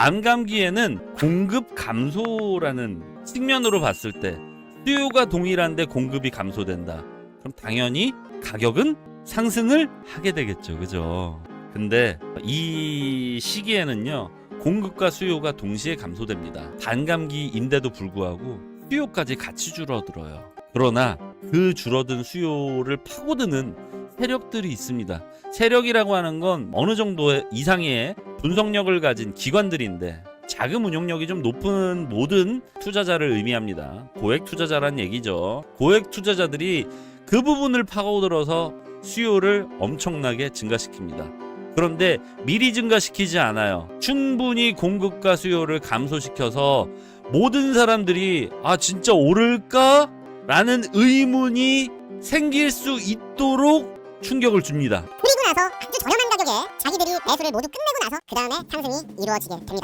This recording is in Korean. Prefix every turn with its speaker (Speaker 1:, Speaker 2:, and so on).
Speaker 1: 반감기에는 공급 감소라는 측면으로 봤을 때 수요가 동일한데 공급이 감소된다. 그럼 당연히 가격은 상승을 하게 되겠죠. 그죠? 근데 이 시기에는요. 공급과 수요가 동시에 감소됩니다. 반감기인데도 불구하고 수요까지 같이 줄어들어요. 그러나 그 줄어든 수요를 파고드는 세력들이 있습니다. 세력이라고 하는 건 어느 정도 이상의 분석력을 가진 기관들인데 자금 운용력이 좀 높은 모든 투자자를 의미합니다. 고액 투자자란 얘기죠. 고액 투자자들이 그 부분을 파고들어서 수요를 엄청나게 증가시킵니다. 그런데 미리 증가시키지 않아요. 충분히 공급과 수요를 감소시켜서 모든 사람들이 아 진짜 오를까? 라는 의문이 생길 수 있도록 충격을 줍니다.
Speaker 2: 그리고 나서 아주 저렴한 가격에 자 매수를 모두 끝내고 나서 그 다음에 상승이 이루어지게 됩니다.